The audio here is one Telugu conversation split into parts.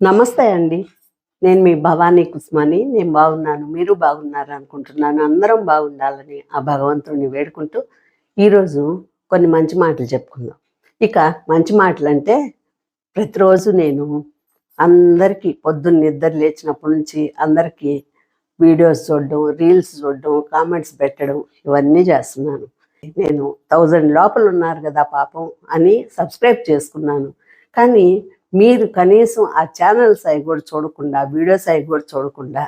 నమస్తే అండి. నేను మీ భవానీ కుస్మాని. నేను బాగున్నాను. మీరు బాగున్నారు అనుకుంటున్నాను. అందరం బాగుండాలని ఆ భగవంతుడిని వేడుకుంటూ ఈరోజు కొన్ని మంచి మాటలు చెప్పుకుందాం. ఇక మంచి మాటలు అంటే ప్రతిరోజు నేను అందరికీ పొద్దున్న నిద్ర లేచినప్పటి నుంచి అందరికీ వీడియోస్ చూడడం రీల్స్ చూడడం కామెంట్స్ పెట్టడం ఇవన్నీ చేస్తున్నాను. నేను థౌజండ్ లోపల ఉన్నారు కదా పాపం అని సబ్స్క్రైబ్ చేసుకున్నాను. కానీ మీరు కనీసం ఆ ఛానల్స్ అవి కూడా చూడకుండా వీడియోస్ అవి కూడా చూడకుండా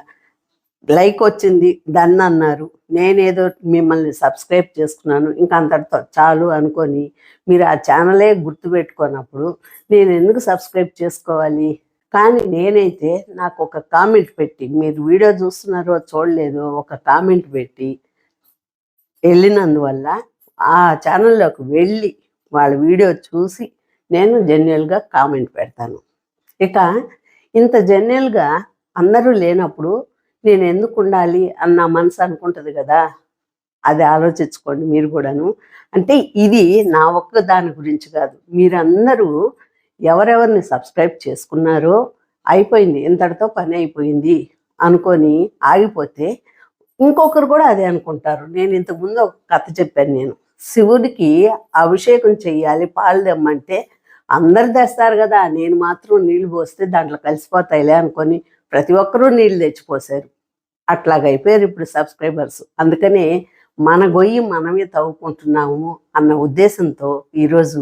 లైక్ వచ్చింది దన్ అన్నారు. నేనేదో మిమ్మల్ని సబ్స్క్రైబ్ చేసుకున్నాను ఇంకా అంతటితో చాలు అనుకొని మీరు ఆ ఛానలే గుర్తుపెట్టుకున్నప్పుడు నేను ఎందుకు సబ్స్క్రైబ్ చేసుకోవాలి? కానీ నేనైతే నాకు ఒక కామెంట్ పెట్టి మీరు వీడియో చూస్తున్నారో చూడలేదో ఒక కామెంట్ పెట్టి వెళ్ళినందువల్ల ఆ ఛానల్లోకి వెళ్ళి వాళ్ళ వీడియో చూసి నేను జెన్యున్గా కామెంట్ పెడతాను. ఇక ఇంత జెన్యున్గా అందరూ లేనప్పుడు నేను ఎందుకు ఉండాలి అన్న మనసు అనుకుంటుంది కదా? అది ఆలోచించుకోండి మీరు కూడాను. అంటే ఇది నా ఒక్క దాని గురించి కాదు. మీరందరూ ఎవరెవరిని సబ్స్క్రైబ్ చేసుకున్నారో అయిపోయింది. ఇంతటితో పని అయిపోయింది అనుకొని ఆగిపోతే ఇంకొకరు కూడా అదే అనుకుంటారు. నేను ఇంతకుముందు ఒక కథ చెప్పాను నేను. శివుడికి అభిషేకం చెయ్యాలి పాలు తెమ్మంటే అందరు తెస్తారు కదా నేను మాత్రం నీళ్ళు పోస్తే దాంట్లో కలిసిపోతాయిలే అనుకొని ప్రతి ఒక్కరూ నీళ్ళు తెచ్చిపోసారు. అట్లాగైపోయారు ఇప్పుడు సబ్స్క్రైబర్స్. అందుకనే మన గొయ్యి మనమే తవ్వుకుంటున్నాము అన్న ఉద్దేశంతో ఈరోజు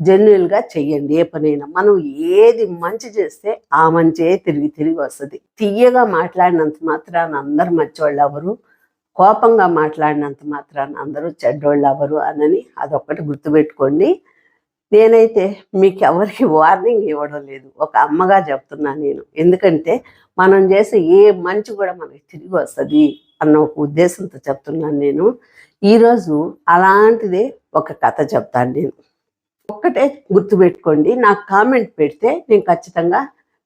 జెన్యున్గా చెయ్యండి. ఏ పనైనా మనం ఏది మంచి చేస్తే ఆ మంచే తిరిగి తిరిగి వస్తుంది. తీయగా మాట్లాడినంత మాత్రాన అందరు మంచివాళ్ళు ఎవరు కోపంగా మాట్లాడినంత మాత్రాన అందరూ చెడ్డోళ్ళు ఎవరు అనని అదొక్కటి గుర్తుపెట్టుకోండి. నేనైతే మీకు ఎవరికి వార్నింగ్ ఇవ్వడం లేదు. ఒక అమ్మగా చెప్తున్నా నేను. ఎందుకంటే మనం చేసే ఏ మంచి కూడా మనకి తిరిగి వస్తుంది అన్న ఒక ఉద్దేశంతో చెప్తున్నాను నేను. ఈరోజు అలాంటిదే ఒక కథ చెప్తాను నేను. ఒక్కటే గుర్తుపెట్టుకోండి నాకు కామెంట్ పెడితే నేను ఖచ్చితంగా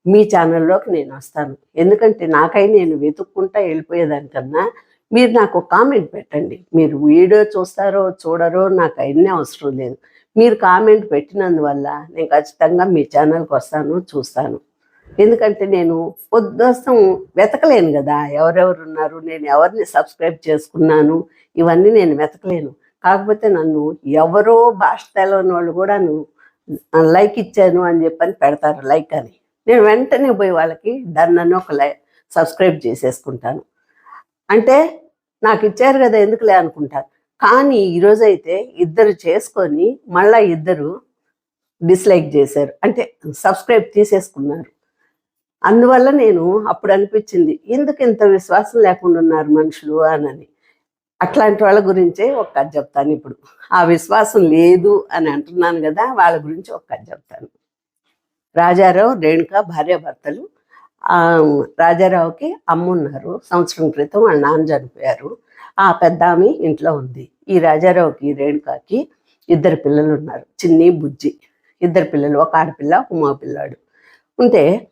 మీ ఛానల్లోకి నేను వస్తాను. ఎందుకంటే నాకై నేను వెతుక్కుంటా వెళ్ళిపోయేదానికన్నా మీరు నాకు కామెంట్ పెట్టండి. మీరు వీడియో చూస్తారో చూడరో నాకు అవన్నీ అవసరం లేదు. మీరు కామెంట్ పెట్టినందువల్ల నేను ఖచ్చితంగా మీ ఛానల్కి వస్తాను చూస్తాను. ఎందుకంటే నేను పొద్దుసం వెతకలేను కదా. ఎవరెవరు ఉన్నారు నేను ఎవరిని సబ్స్క్రైబ్ చేసుకున్నాను ఇవన్నీ నేను వెతకలేను. కాకపోతే నన్ను ఎవరో భాష తెలవని వాళ్ళు కూడా లైక్ ఇచ్చాను అని చెప్పని పెడతారు లైక్ అని. నేను వెంటనే పోయి వాళ్ళకి దాన్ని అని ఒక లై సబ్స్క్రైబ్ చేసేసుకుంటాను. అంటే నాకు ఇచ్చారు కదా ఎందుకులే అనుకుంటారు. కానీ ఈరోజైతే ఇద్దరు చేసుకొని మళ్ళా ఇద్దరు డిస్లైక్ చేశారు. అంటే సబ్స్క్రైబ్ తీసేసుకున్నారు. అందువల్ల నేను అప్పుడు అనిపించింది ఎందుకు ఇంత విశ్వాసం లేకుండా ఉన్నారు మనుషులు అనని. అట్లాంటి వాళ్ళ గురించే ఒక కథ చెప్తాను ఇప్పుడు. ఆ విశ్వాసం లేదు అని అంటున్నాను కదా వాళ్ళ గురించి ఒక కథ చెప్తాను. రాజారావు రేణుక భార్యాభర్తలు రాజారావుకి అమ్మ ఉన్నారు సంవత్సరం క్రితం వాళ్ళ నాన్న చనిపోయారు. ఆ పెద్ద ఆమె ఇంట్లో ఉంది. ఈ రాజారావుకి రేణుకాకి ఇద్దరు పిల్లలు ఉన్నారు చిన్ని బుజ్జి. ఇద్దరు పిల్లలు ఒక ఆడపిల్ల ఒక పిల్లాడు ఉంటే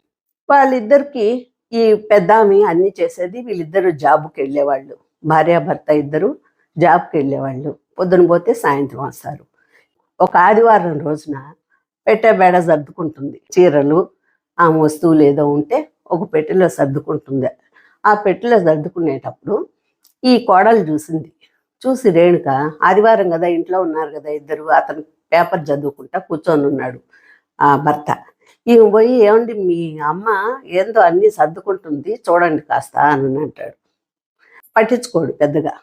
వాళ్ళిద్దరికి ఈ పెద్ద ఆమె అన్ని చేసేది వీళ్ళిద్దరు జాబ్కి వెళ్ళేవాళ్ళు. భార్యాభర్త ఇద్దరు జాబ్కి వెళ్ళేవాళ్ళు. పొద్దున పోతే సాయంత్రం వస్తారు. ఒక ఆదివారం రోజున పెట్టే బేడ సర్దుకుంటుంది. చీరలు ఆ వస్తువులు ఏదో ఉంటే ఒక పెట్టెలో సర్దుకుంటుంది. ఆ పెట్టెలో సర్దుకునేటప్పుడు ఈ కోడలు చూసింది. చూసి రేణుక ఆదివారం కదా ఇంట్లో ఉన్నారు కదా ఇద్దరు అతను పేపర్ చదువుకుంటా కూర్చొని ఉన్నాడు ఆ భర్త. ఈమె పోయి ఏమండి మీ అమ్మ ఏందో అన్నీ సర్దుకుంటుంది చూడండి కాస్త అని అంటాడు. పట్టించుకోడు పెద్దగా.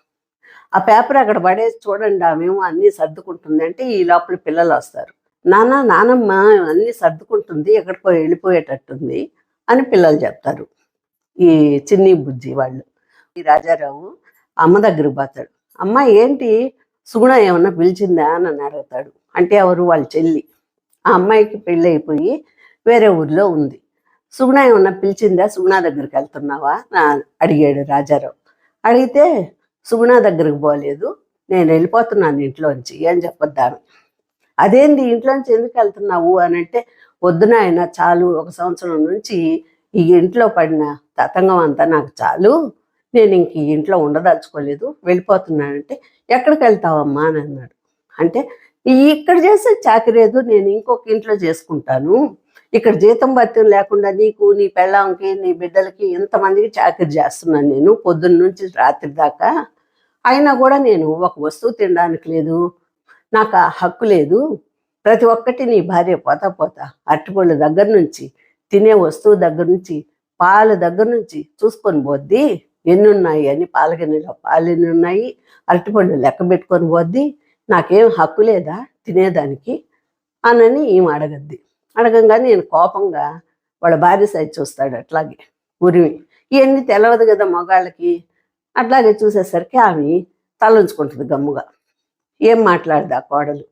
ఆ పేపర్ అక్కడ పడేసి చూడండి ఆమెమో అన్నీ సర్దుకుంటుంది అంటే ఈ లోపల పిల్లలు వస్తారు. నాన్న నానమ్మ అన్నీ సర్దుకుంటుంది ఎక్కడికో వెళ్ళిపోయేటట్టుంది అని పిల్లలు చెప్తారు. ఈ చిన్ని బుజ్జి వాళ్ళు. ఈ రాజారావు అమ్మ దగ్గరకు పోతాడు. అమ్మ ఏంటి? సుగుణ ఏమన్నా పిలిచిందా? అని నన్ను అడుగుతాడు. అంటే ఎవరు? వాళ్ళ చెల్లి. ఆ అమ్మాయికి పెళ్ళి అయిపోయి వేరే ఊర్లో ఉంది. సుగుణ ఏమన్నా పిలిచిందా? సుగుణ దగ్గరికి వెళ్తున్నావా? నా అడిగాడు రాజారావు. అడిగితే సుగుణ దగ్గరకు పోలేదు. నేను వెళ్ళిపోతున్నాను ఇంట్లోంచి అని చెప్పొద్దాను అదేంది? ఇంట్లోంచి ఎందుకు వెళ్తున్నావు? అని అంటే వద్దున ఆయన చాలు. ఒక సంవత్సరం నుంచి ఈ ఇంట్లో పడిన తతంగం అంతా నాకు చాలు. నేను ఇంక ఇంట్లో ఉండదలుచుకోలేదు. వెళ్ళిపోతున్నానంటే ఎక్కడికి వెళ్తావమ్మా? అని అన్నాడు. అంటే ఇక్కడ చేసే చాకరేదు నేను ఇంకొక ఇంట్లో చేసుకుంటాను. ఇక్కడ జీతం భత్యం లేకుండా నీకు నీ పెళ్ళాంకి నీ బిడ్డలకి ఇంతమందికి చాకరీ చేస్తున్నాను నేను పొద్దున్న నుంచి రాత్రి దాకా. అయినా కూడా నేను ఒక వస్తువు తినడానికి లేదు. నాకు ఆ హక్కు లేదు. ప్రతి ఒక్కటి నీ భార్య పోతా పోతా అరటిపళ్ళు దగ్గర నుంచి తినే వస్తువు దగ్గర నుంచి పాల దగ్గర నుంచి చూసుకొని పోద్ది. ఎన్ని ఉన్నాయి అని పాల పాలు ఎన్ని ఉన్నాయి అరటిపండు లెక్క పెట్టుకొని పోద్ది. నాకేం హక్కు లేదా తినేదానికి అనని ఈమె అడగద్ది. అడగంగా నేను కోపంగా వాళ్ళ భార్య సైజ్ చూస్తాడు అట్లాగే ఉరిమి ఇవన్నీ తెలవదు కదా మగాళ్ళకి. అట్లాగే చూసేసరికి ఆమె తలంచుకుంటుంది గమ్ముగా. ఏం మాట్లాడదా కోడలు?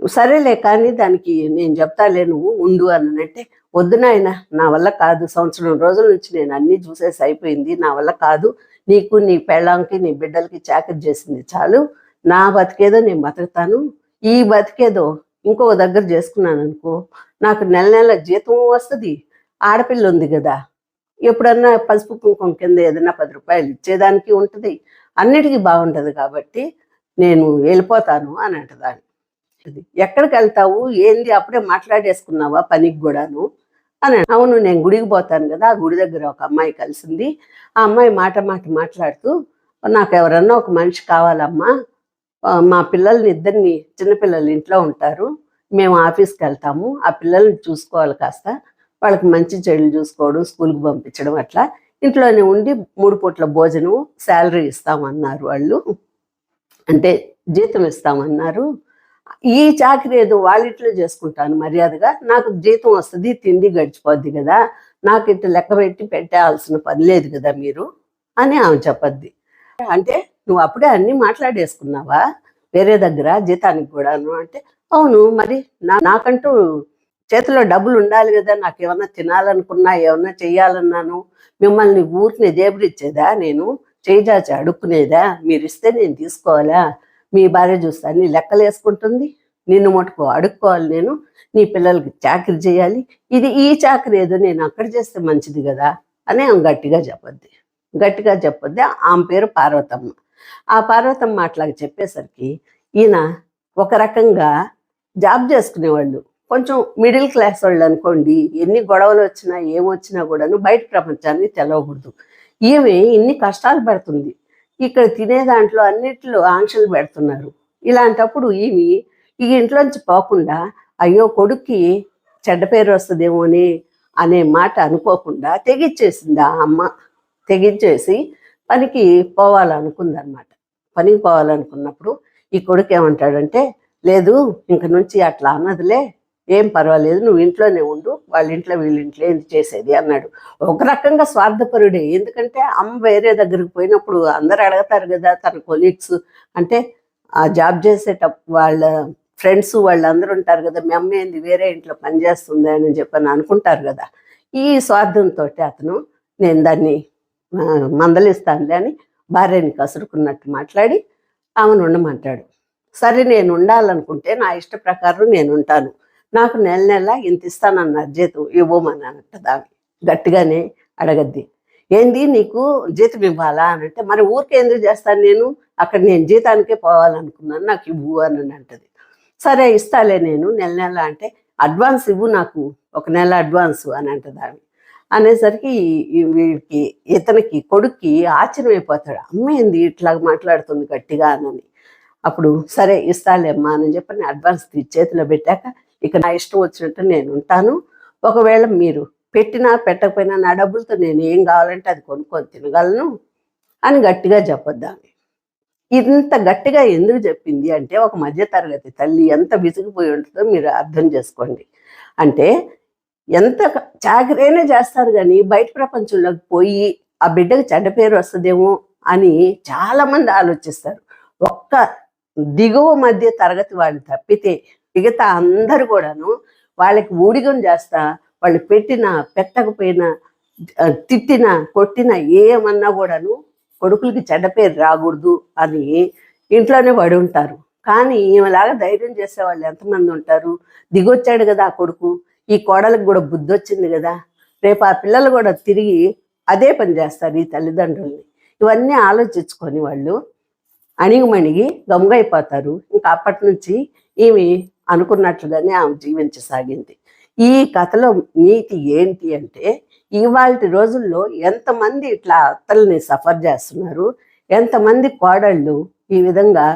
సరేలే కానీ దానికి నేను చెప్తాలే నువ్వు ఉండు అన్నట్టే వద్దు నాయన నా వల్ల కాదు. సంవత్సరం రోజుల నుంచి నేను అన్నీ చూసేసి అయిపోయింది. నా వల్ల కాదు. నీకు నీ పెళ్ళాంకి నీ బిడ్డలకి చాకరీ చేసింది చాలు. నా బతికేదో నేను బతుకుతాను. ఈ బతికేదో ఇంకో దగ్గర చేసుకున్నాను అనుకో నాకు నెల నెల జీతం వస్తుంది. ఆడపిల్ల ఉంది కదా. ఎప్పుడన్నా పసుపు కుంకుమ కింద ఏదైనా పది రూపాయలు ఇచ్చేదానికి ఉంటుంది. అన్నిటికీ బాగుంటుంది కాబట్టి నేను వెళ్ళిపోతాను అని అంటదాన్ని. అది ఎక్కడికి వెళ్తావు ఏంది? అప్పుడే మాట్లాడేసుకున్నావా పనికి కూడాను అని అవును నేను గుడికి పోతాను కదా ఆ గుడి దగ్గర ఒక అమ్మాయి కలిసింది. ఆ అమ్మాయి మాట మాట మాట్లాడుతూ నాకు ఎవరన్నా ఒక మనిషి కావాలమ్మా. మా పిల్లల్ని ఇద్దరిని చిన్నపిల్లలు ఇంట్లో ఉంటారు. మేము ఆఫీస్కి వెళ్తాము ఆ పిల్లల్ని చూసుకోవాలి కాస్త. వాళ్ళకి మంచి చెడులు చూసుకోవడం స్కూల్కి పంపించడం అట్లా. ఇంట్లోనే ఉండి మూడు పూట్ల భోజనం శాలరీ ఇస్తామన్నారు వాళ్ళు. అంటే జీతం ఇస్తామన్నారు. ఈ చాకరీ ఏదో వాళ్ళ చేసుకుంటాను మర్యాదగా. నాకు జీతం వస్తుంది తిండి గడిచిపోద్ది కదా. నాకు ఇట్లా లెక్క పెట్టి పెట్టాల్సిన పని లేదు కదా మీరు అని ఆమె చెప్పద్ది. అంటే నువ్వు అప్పుడే అన్ని మాట్లాడేసుకున్నావా? వేరే దగ్గర జీతానికి కూడాను అంటే అవును మరి నా నాకంటూ చేతిలో డబ్బులు ఉండాలి కదా. నాకు ఏమన్నా తినాలనుకున్నా ఏమన్నా చెయ్యాలన్నాను. మిమ్మల్ని ఊరిని జేబురిచ్చేదా నేను? చేయజాచి అడుక్కునేదా? మీరు ఇస్తే నేను తీసుకోవాలా? మీ భార్య చూస్తే అన్ని లెక్కలు వేసుకుంటుంది నిన్ను మటుకు అడుక్కోవాలి నేను నీ పిల్లలకి చాకరీ చేయాలి ఇది ఈ చాకరీ ఏదో నేను అక్కడ చేస్తే మంచిది కదా అని ఆమె గట్టిగా చెప్పొద్ది. గట్టిగా చెప్పొద్ది ఆమె పేరు పార్వతమ్మ. ఆ పార్వతమ్మ అట్లాగ చెప్పేసరికి ఈయన ఒక రకంగా జాబ్ చేసుకునేవాళ్ళు. కొంచెం మిడిల్ క్లాస్ వాళ్ళు అనుకోండి ఎన్ని గొడవలు వచ్చినా ఏమొచ్చినా కూడాను బయట ప్రపంచాన్ని తెలవకూడదు. ఈమె ఇన్ని కష్టాలు పడుతుంది. ఇక్కడ తినే దాంట్లో అన్నిట్లో ఆంక్షలు పెడుతున్నారు. ఇలాంటప్పుడు ఇవి ఈ ఇంట్లోంచి పోకుండా అయ్యో కొడుక్కి చెడ్డ పేరు వస్తుందేమో అని అనే మాట అనుకోకుండా తెగించేసింది ఆ అమ్మ. తెగించేసి పనికి పోవాలనుకుందనమాట. పనికి పోవాలనుకున్నప్పుడు ఈ కొడుకు ఏమంటాడంటే లేదు ఇంక నుంచి అట్లా అన్నదిలే ఏం పర్వాలేదు నువ్వు ఇంట్లోనే ఉండు వాళ్ళ ఇంట్లో వీళ్ళ ఇంట్లో ఏంది చేసేది అన్నాడు. ఒక రకంగా స్వార్థపరుడే. ఎందుకంటే అమ్మ వేరే దగ్గరికి పోయినప్పుడు అందరు అడగతారు కదా తన కొలీగ్స్ అంటే ఆ జాబ్ చేసేటప్పుడు వాళ్ళ ఫ్రెండ్స్ వాళ్ళందరూ ఉంటారు కదా మీ అమ్మ ఏంది వేరే ఇంట్లో పనిచేస్తుంది అని చెప్పని అనుకుంటారు కదా. ఈ స్వార్థంతో అతను నేను దాన్ని మందలిస్తానులే అని భార్యని కసురుకున్నట్టు మాట్లాడి ఆమెను ఉండమంటాడు. సరే నేను ఉండాలనుకుంటే నా ఇష్ట ప్రకారం నేను ఉంటాను. నాకు నెల నెల ఇంత ఇస్తానన్నారు జీతం ఇవ్వమని అంటది ఆమె గట్టిగానే అడగద్ది. ఏంది నీకు జీతం ఇవ్వాలా అని అంటే మరి ఊరికే ఎందుకు చేస్తాను నేను? అక్కడ నేను జీతానికే పోవాలనుకున్నాను నాకు ఇవ్వు అని అంటది. సరే ఇస్తాలే నేను నెల నెల అంటే అడ్వాన్స్ ఇవ్వు నాకు ఒక నెల అడ్వాన్స్ అని అంటది ఆమె అనేసరికి వీడికి ఇతనికి కొడుక్కి ఆశ్చర్యమైపోతాడు. అమ్మేంది ఇట్లా మాట్లాడుతుంది గట్టిగా అని. అప్పుడు సరే ఇస్తాలేమ్మా అని చెప్పి నేను అడ్వాన్స్ తీసి చేతిలో పెట్టాక ఇక నా ఇష్టం వచ్చినట్టు నేను ఉంటాను. ఒకవేళ మీరు పెట్టినా పెట్టకపోయినా నా డబ్బులతో నేను ఏం కావాలంటే అది కొనుక్కొని తినగలను అని గట్టిగా చెప్పొద్దామె ఇంత గట్టిగా ఎందుకు చెప్పింది అంటే ఒక మధ్యతరగతి తల్లి ఎంత విసిగిపోయి ఉంటుందో మీరు అర్థం చేసుకోండి. అంటే ఎంత చాకరైనా చేస్తారు కానీ బయట ప్రపంచంలోకి పోయి ఆ బిడ్డకు చెడ్డ పేరు వస్తుందేమో అని చాలామంది ఆలోచిస్తారు. ఒక్క దిగువ మధ్య తరగతి వాళ్ళు తప్పితే మిగతా అందరు కూడాను వాళ్ళకి ఊడిగం చేస్తా వాళ్ళు పెట్టినా పెట్టకపోయినా తిట్టినా కొట్టినా ఏమన్నా కూడాను కొడుకులకి చెడ్డ పేరు రాకూడదు అని ఇంట్లోనే పడి ఉంటారు. కానీ ఈమెలాగా ధైర్యం చేసే వాళ్ళు ఎంతమంది ఉంటారు? దిగొచ్చాడు కదా ఆ కొడుకు. ఈ కోడలకు కూడా బుద్ధి వచ్చింది కదా. రేపు ఆ పిల్లలు కూడా తిరిగి అదే పని చేస్తారు ఈ తల్లిదండ్రుల్ని. ఇవన్నీ ఆలోచించుకొని వాళ్ళు అణిగిమణిగి గమ్గైపోతారు ఇంకా అప్పటి నుంచి ఈమె అనుకున్నట్లుగానే ఆమె జీవించసాగింది. ఈ కథలో నీతి ఏంటి అంటే ఇవాళ రోజుల్లో ఎంతమంది ఇట్లా అత్తల్ని సఫర్ చేస్తున్నారు ఎంతమంది కోడళ్ళు ఈ విధంగా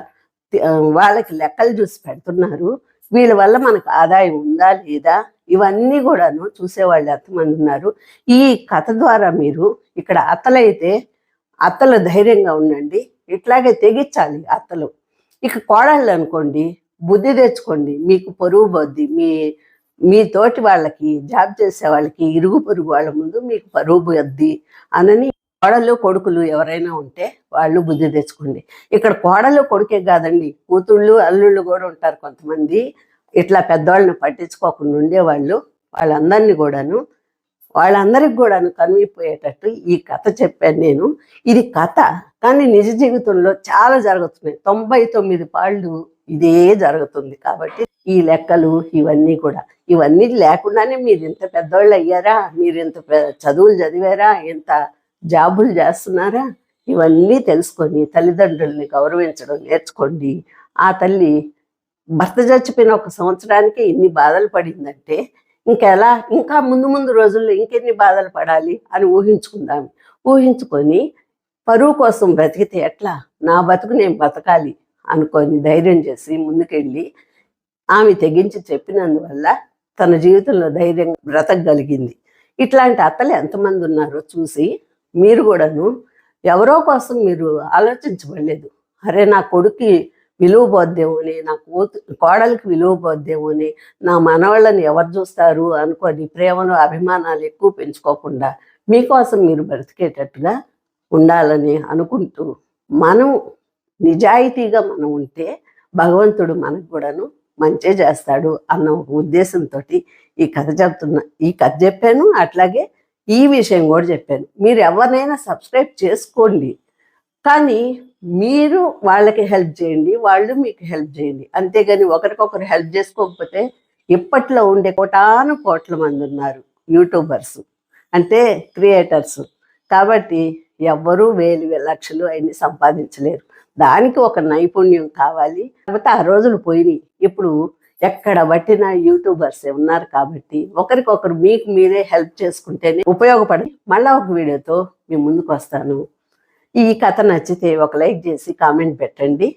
వాళ్ళకి లెక్కలు చూసి పెడుతున్నారు వీళ్ళ వల్ల మనకు ఆదాయం ఉందా లేదా ఇవన్నీ కూడాను చూసేవాళ్ళు ఎంతమంది ఉన్నారు. ఈ కథ ద్వారా మీరు ఇక్కడ అత్తలైతే అత్తలు ధైర్యంగా ఉండండి ఇట్లాగే తెగించాలి అత్తలు. ఇక కోడళ్ళు అనుకోండి బుద్ధి తెచ్చుకోండి. మీకు పొరుగు బొద్ది మీ మీ తోటి వాళ్ళకి జాబ్ చేసే వాళ్ళకి ఇరుగు పొరుగు వాళ్ళ ముందు మీకు పరువు బొద్ది అనని కోడలు కొడుకులు ఎవరైనా ఉంటే వాళ్ళు బుద్ధి తెచ్చుకోండి. ఇక్కడ కోడలు కొడుకే కాదండి కూతుళ్ళు అల్లుళ్ళు కూడా ఉంటారు కొంతమంది. ఇట్లా పెద్దవాళ్ళని పట్టించుకోకుండా ఉండేవాళ్ళు. వాళ్ళందరినీ కూడాను వాళ్ళందరికి కూడాను కనిపిపోయేటట్టు ఈ కథ చెప్పాను నేను. ఇది కథ కానీ నిజ జీవితంలో చాలా జరుగుతున్నాయి. తొంభై తొమ్మిది పాళ్ళు ఇదే జరుగుతుంది కాబట్టి ఈ లెక్కలు ఇవన్నీ కూడా. ఇవన్నీ లేకుండానే మీరు ఇంత పెద్దవాళ్ళు అయ్యారా? మీరు ఇంత చదువులు చదివారా? ఇంత జాబులు చేస్తున్నారా? ఇవన్నీ తెలుసుకొని తల్లిదండ్రుల్ని గౌరవించడం నేర్చుకోండి. ఆ తల్లి భర్త చచ్చిపోయిన ఒక సంవత్సరానికి ఇన్ని బాధలు పడిందంటే ఇంకెలా? ఇంకా ముందు ముందు రోజుల్లో ఇంకెన్ని బాధలు పడాలి అని ఊహించుకుందాం. ఊహించుకొని పరువు కోసం బ్రతికితే ఎట్లా? నా బతుకు నేను బతకాలి. అనుకొని ధైర్యం చేసి ముందుకెళ్ళి ఆమె తెగించి చెప్పినందువల్ల తన జీవితంలో ధైర్యం బ్రతకగలిగింది. ఇట్లాంటి అత్తలు ఎంతమంది ఉన్నారో చూసి మీరు కూడాను ఎవరో కోసం మీరు ఆలోచించబడలేదు. అరే నా కొడుకు విలువ పోద్దేమోని నా కోతు కోడలికి విలువ పోద్దేమోని నా మనవాళ్ళని ఎవరు చూస్తారు అనుకొని ప్రేమలు అభిమానాలు ఎక్కువ పెంచుకోకుండా మీకోసం మీరు బ్రతికేటట్టుగా ఉండాలని అనుకుంటూ మనం నిజాయితీగా మనం ఉంటే భగవంతుడు మనకు కూడాను మంచే చేస్తాడు అన్న ఒక ఉద్దేశంతో ఈ కథ చెప్తున్నా. ఈ కథ చెప్పాను అట్లాగే ఈ విషయం కూడా చెప్పాను. మీరు ఎవరినైనా సబ్స్క్రైబ్ చేసుకోండి. కానీ మీరు వాళ్ళకి హెల్ప్ చేయండి వాళ్ళు మీకు హెల్ప్ చేయండి. అంతేగాని ఒకరికొకరు హెల్ప్ చేసుకోకపోతే ఇప్పట్లో ఉండే కోటాను కోట్ల మంది ఉన్నారు యూట్యూబర్స్ అంటే క్రియేటర్స్ కాబట్టి ఎవ్వరూ వేలు లక్షలు అన్ని సంపాదించలేరు. దానికి ఒక నైపుణ్యం కావాలి. కాకపోతే ఆ రోజులు పోయినాయి. ఇప్పుడు ఎక్కడ పట్టిన యూట్యూబర్స్ ఉన్నారు కాబట్టి ఒకరికొకరు మీకు మీరే హెల్ప్ చేసుకుంటేనే ఉపయోగపడి మళ్ళీ ఒక వీడియోతో మీ ముందుకు వస్తాను. ఈ కథ నచ్చితే ఒక లైక్ చేసి కామెంట్ పెట్టండి.